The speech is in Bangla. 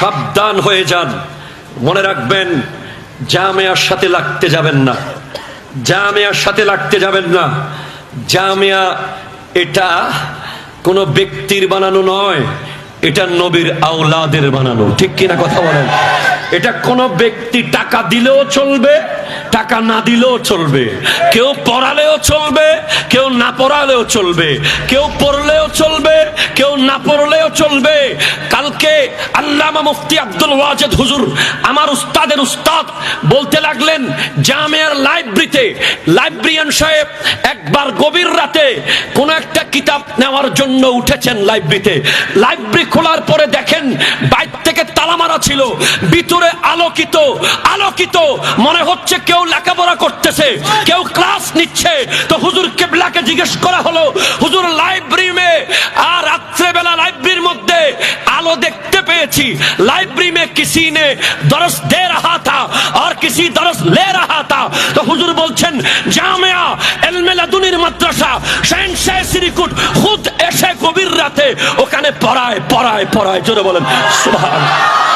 সাবধান হয়ে যান। মনে রাখবেন, জামেয়ার সাথে লাগতে যাবেন না। জামেয়ার সাথে লাগতে যাবেন না। জামিয়া এটা কোনো ব্যক্তির বানানো নয়, এটা নবীর আওলাদের বানানো। ঠিক কিনা কথা বলেন? এটা কোনো ব্যক্তি টাকা দিলেও চলবে, টাকা না দিলেও চলবে। কেউ পড়ালেও চলবে, কেউ না পড়ালেও চলবে। কেউ পড়লেও চলবে, কেউ না পড়লেও চলবে। কালকে আল্লামা মুফতি আব্দুল ওয়াজেদ হুজুর আমার উস্তাদের উস্তাদ বলতে লাগলেন, জামিয়ার লাইব্রেরিতে লাইব্রেরিয়ান সাহেব একবার গভীর রাতে কোন একটা কিতাব নেওয়ার জন্য উঠেছেন লাইব্রেরিতে। লাইব্রেরি খোলার পরে দেখেন বাইর থেকে তালা মারা ছিল, ভিতরে আলোকিত আলোকিত, মনে হচ্ছে কেউ লেখাপড়া করতেছে, কেউ ক্লাস নিচ্ছে। তো হুজুর কেবলাকে জিজ্ঞেস করা হলো, হুজুর, লাইব্রেরি মে আর পেয়েছি। লাইব্রেরি মে কিসি নে দরস দে রাহা থা, আর কিসি দরস লে রাহা থা। তো হুজুর বলছেন, জামিয়া ইলমে লাদুনির মাদ্রাসা শাহনশাহ শ্রীকুট খুদ এসে কবির রাতে ওখানে পড়ায় পড়ায় পড়ায়। জোরে বলেন, সুবহানাল্লাহ।